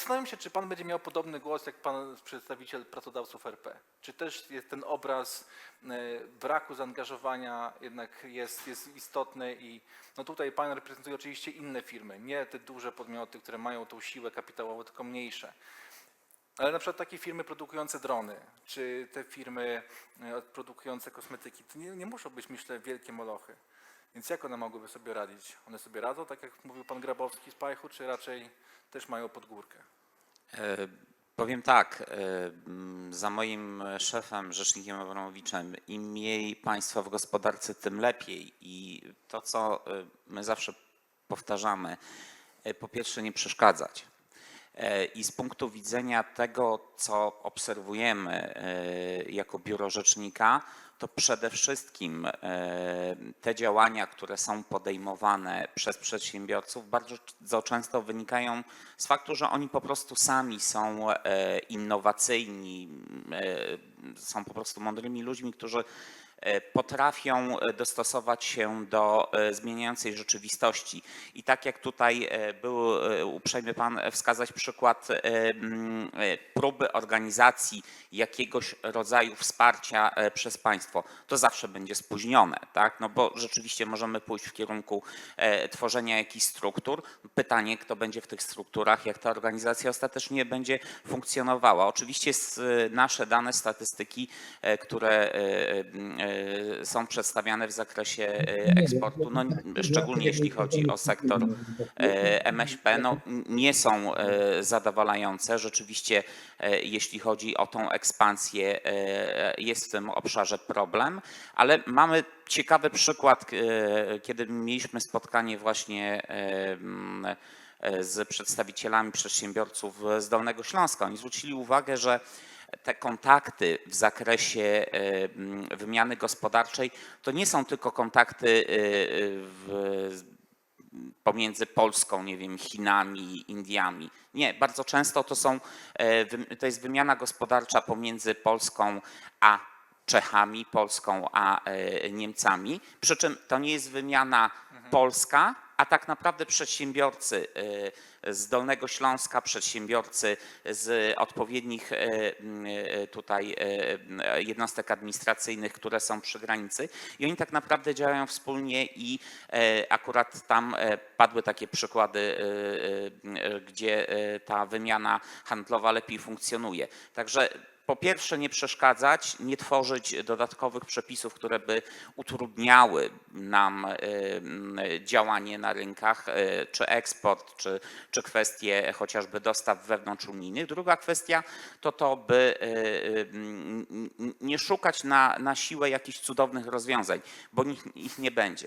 Zastanawiam się, czy pan będzie miał podobny głos jak pan przedstawiciel pracodawców RP. Czy też jest ten obraz e, braku zaangażowania jednak jest, jest istotny i no tutaj pan reprezentuje oczywiście inne firmy, nie te duże podmioty, które mają tą siłę kapitałową, tylko mniejsze. Ale na przykład takie firmy produkujące drony, czy te firmy e, produkujące kosmetyki, to nie, nie muszą być, myślę, wielkie molochy. Więc jak one mogłyby sobie radzić? One sobie radzą, tak jak mówił pan Grabowski z Pajchu, czy raczej też mają pod górkę? E, Powiem tak, e, za moim szefem, rzecznikiem Abramowiczem, im mniej państwa w gospodarce, tym lepiej. I to, co e, my zawsze powtarzamy, e, po pierwsze nie przeszkadzać. E, I z punktu widzenia tego, co obserwujemy e, jako biuro rzecznika, to przede wszystkim e, te działania, które są podejmowane przez przedsiębiorców, bardzo często wynikają z faktu, że oni po prostu sami są innowacyjni, są po prostu mądrymi ludźmi, którzy potrafią e, dostosować się do e, zmieniającej rzeczywistości. I tak jak tutaj e, był e, uprzejmy Pan wskazać przykład e, e, próby organizacji jakiegoś rodzaju wsparcia e, przez państwo, to zawsze będzie spóźnione, tak? No bo rzeczywiście możemy pójść w kierunku e, tworzenia jakichś struktur. Pytanie, kto będzie w tych strukturach, jak ta organizacja ostatecznie będzie funkcjonowała. Oczywiście e, nasze dane, statystyki, e, które e, e, są przedstawiane w zakresie e, eksportu, no, szczególnie jeśli chodzi o sektor e, MŚP, no, nie są e, zadowalające. Rzeczywiście, e, jeśli chodzi o tą ekspansję, e, jest w tym obszarze problem, ale mamy ciekawy przykład, e, kiedy mieliśmy spotkanie właśnie e, e, z przedstawicielami przedsiębiorców z Dolnego Śląska. Oni zwrócili uwagę, że te kontakty w zakresie e, wymiany gospodarczej to nie są tylko kontakty e, w, pomiędzy Polską, nie wiem, Chinami, Indiami. Nie, bardzo często to są, e, to jest wymiana gospodarcza pomiędzy Polską a Czechami, Polską a e, Niemcami. Przy czym to nie jest wymiana polska, a tak naprawdę przedsiębiorcy e, z Dolnego Śląska, przedsiębiorcy z odpowiednich m, e, tutaj jednostek administracyjnych, które są przy granicy i oni tak naprawdę działają wspólnie i akurat tam padły takie przykłady, gdzie ta wymiana handlowa lepiej funkcjonuje. Także po pierwsze nie przeszkadzać, nie tworzyć dodatkowych przepisów, które by utrudniały nam m, działanie na rynkach, e, czy eksport, czy, czy kwestie chociażby dostaw wewnątrzunijnych. Druga kwestia to to, by n- nie szukać na, na siłę jakichś cudownych rozwiązań, bo ich, ich nie będzie.